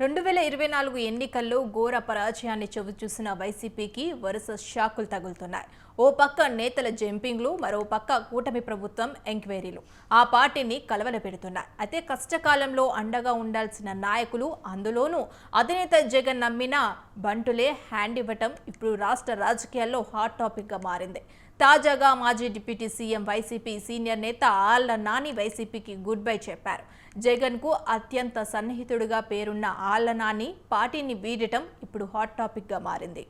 రెండు వేల ఇరవై నాలుగు ఎన్నికల్లో ఘోర పరాజయాన్ని చవిచూసిన వైసీపీకి వరుస షాకులు తగులుతున్నాయి. ఓ పక్క నేతల జంపింగ్లు మరో పక్క కూటమి ప్రభుత్వం ఎంక్వైరీలు. ఆ పార్టీని కలవలపెడుతున్నాయి అయితే కష్టకాలంలో అండగా ఉండాల్సిన నాయకులు అందులోనూ అధినేత జగన్ నమ్మిన బంటులే హ్యాండ్ ఇవ్వటం ఇప్పుడు రాష్ట్ర రాజకీయాల్లో హాట్ టాపిక్గా మారింది. తాజాగా మాజీ డిప్యూటీ సీఎం వైసీపీ సీనియర్ నేత ఆళ్ళ నాని వైసీపీకి గుడ్ బై చెప్పారు. జగన్కు అత్యంత సన్నిహితుడిగా పేరున్న ఆళ్ళ నాని పార్టీని వీడటం ఇప్పుడు హాట్ టాపిక్గా మారింది.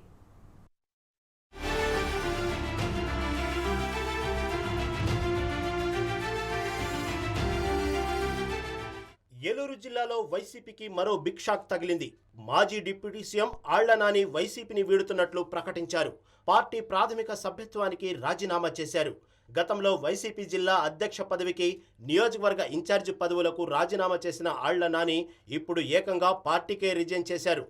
జిల్లాలో వైసీపీకి మరో బిగ్ షాక్ తగిలింది. మాజీ డిప్యూటీ సీఎం ఆళ్ళ నాని వైసీపీని వీడుతున్నట్లు ప్రకటించారు. పార్టీ ప్రాథమిక సభ్యత్వానికి రాజీనామా చేశారు. గతంలో వైసీపీ జిల్లా అధ్యక్ష పదవికి నియోజకవర్గ ఇన్ఛార్జి పదవులకు రాజీనామా చేసిన ఆళ్ళ నాని ఇప్పుడు ఏకంగా పార్టీకే రిజైన్ చేశారు.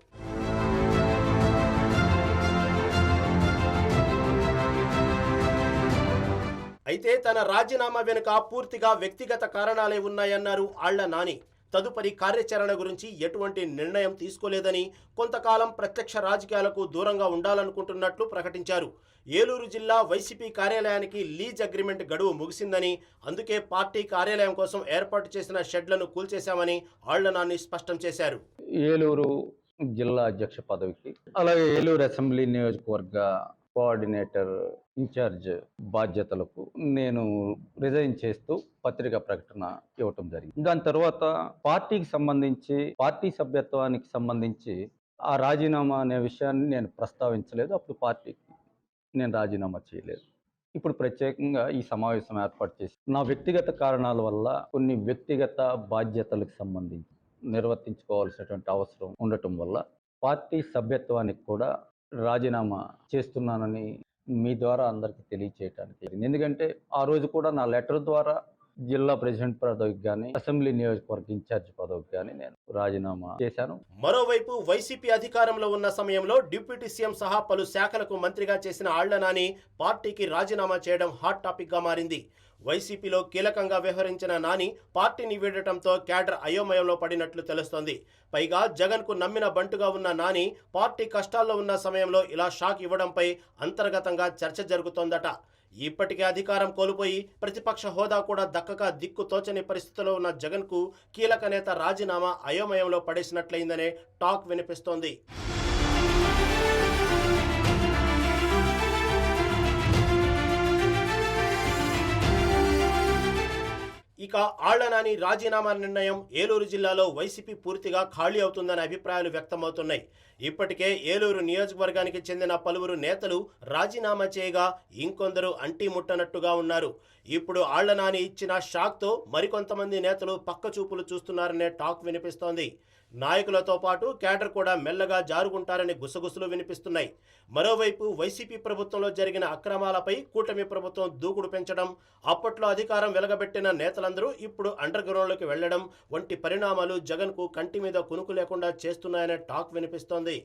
అయితే తన రాజీనామా వెనుక పూర్తిగా వ్యక్తిగత కారణాలే ఉన్నాయన్నారు ఆళ్ళ నాని. తదుపరి కార్యాచరణ గురించి ఎటువంటి నిర్ణయం తీసుకోలేదని కొంతకాలం ప్రత్యక్ష రాజకీయాలకు దూరంగా ఉండాలనుకుంటున్నట్లు ప్రకటించారు. ఏలూరు జిల్లా వైసీపీ కార్యాలయానికి లీజ్ అగ్రిమెంట్ గడువు ముగిసిందని అందుకే పార్టీ కార్యాలయం కోసం ఏర్పాటు చేసిన షెడ్లను కూల్చేశామని ఆళ్ళ స్పష్టం చేశారు. ఏలూరు జిల్లా అధ్యక్ష పదవికి అలాగే ఏలూరు అసెంబ్లీ నియోజకవర్గ కోఆర్డినేటర్ ఇన్ఛార్జ్ బాధ్యతలకు నేను రిజైన్ చేస్తూ పత్రికా ప్రకటన ఇవ్వటం జరిగింది. దాని తర్వాత పార్టీకి సంబంధించి పార్టీ సభ్యత్వానికి సంబంధించి ఆ రాజీనామా అనే విషయాన్ని నేను ప్రస్తావించలేదు. అప్పుడు పార్టీకి నేను రాజీనామా చేయలేదు. ఇప్పుడు ప్రత్యేకంగా ఈ సమావేశం ఏర్పాటు చేసి నా వ్యక్తిగత కారణాల వల్ల కొన్ని వ్యక్తిగత బాధ్యతలకు సంబంధించి నిర్వర్తించుకోవాల్సినటువంటి అవసరం ఉండటం వల్ల పార్టీ సభ్యత్వానికి కూడా రాజీనామా చేస్తున్నానని మీ ద్వారా అందరికీ తెలియచేయటానికి. ఎందుకంటే ఆ రోజు కూడా నా లెటర్ ద్వారా జిల్లా ప్రెసిడెంట్ పదవికి కానీ అసెంబ్లీ నియోజకవర్గ ఇన్ఛార్జ్ పదవికి కానీ నేను రాజీనామా చేశాను. మరోవైపు వైసీపీ అధికారంలో ఉన్న సమయంలో డిప్యూటీ సీఎం సహా పలు శాఖలకు మంత్రిగా చేసిన ఆళ్ళ నాని పార్టీకి రాజీనామా చేయడం హాట్ టాపిక్గా మారింది. వైసీపీలో కీలకంగా వ్యవహరించిన నాని పార్టీని వీడటంతో క్యాడర్ అయోమయంలో పడినట్లు తెలుస్తోంది. పైగా జగన్కు నమ్మిన బంటుగా ఉన్న నాని పార్టీ కష్టాల్లో ఉన్న సమయంలో ఇలా షాక్ ఇవ్వడంపై అంతర్గతంగా చర్చ జరుగుతోందట. ఇప్పటికే అధికారం కోల్పోయి ప్రతిపక్ష హోదా కూడా దక్కక దిక్కు తోచని పరిస్థితిలో ఉన్న జగన్కు కీలక నేత రాజీనామా అయోమయంలో పడేసినట్లయిందనే టాక్ వినిపిస్తోంది. ఇక ఆళ్ళనాని రాజీనామా నిర్ణయం ఏలూరు జిల్లాలో వైసీపీ పూర్తిగా ఖాళీ అవుతుందనే అభిప్రాయాలు వ్యక్తమవుతున్నాయి. ఇప్పటికే ఏలూరు నియోజకవర్గానికి చెందిన పలువురు నేతలు రాజీనామా చేయగా ఇంకొందరు అంటీ ముట్టనట్టుగా ఉన్నారు. ఇప్పుడు ఆళ్ళనాని ఇచ్చిన షాక్తో మరికొంతమంది నేతలు పక్క చూపులు చూస్తున్నారనే టాక్ వినిపిస్తోంది. నాయకులతో పాటు కేడర్ కూడా మెల్లగా జారుకుంటారని గుసగుసలు వినిపిస్తున్నాయి. మరోవైపు వైసీపీ ప్రభుత్వంలో జరిగిన అక్రమాలపై కూటమి ప్రభుత్వం దూకుడు పెంచడం అప్పట్లో అధికారం వెలగబెట్టిన నేతలందరూ ఇప్పుడు అండర్ గ్రౌండ్లోకి వెళ్ళడం వంటి పరిణామాలు జగన్కు కంటి మీద కునుకు లేకుండా చేస్తున్నాయనే టాక్ వినిపిస్తోంది.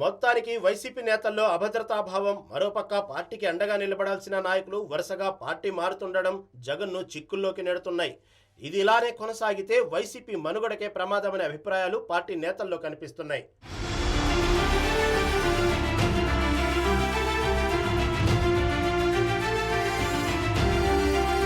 మొత్తానికి వైసీపీ నేతల్లో అభద్రతాభావం మరోపక్క పార్టీకి అండగా నిలబడాల్సిన నాయకులు వరుసగా పార్టీ మారుతుండడం జగన్ను చిక్కుల్లోకి నెడుతున్నాయి. ఇది ఇలానే కొనసాగితే వైసీపీ మనుగడకే ప్రమాదమనే అభిప్రాయాలు పార్టీ నేతల్లో కనిపిస్తున్నాయి.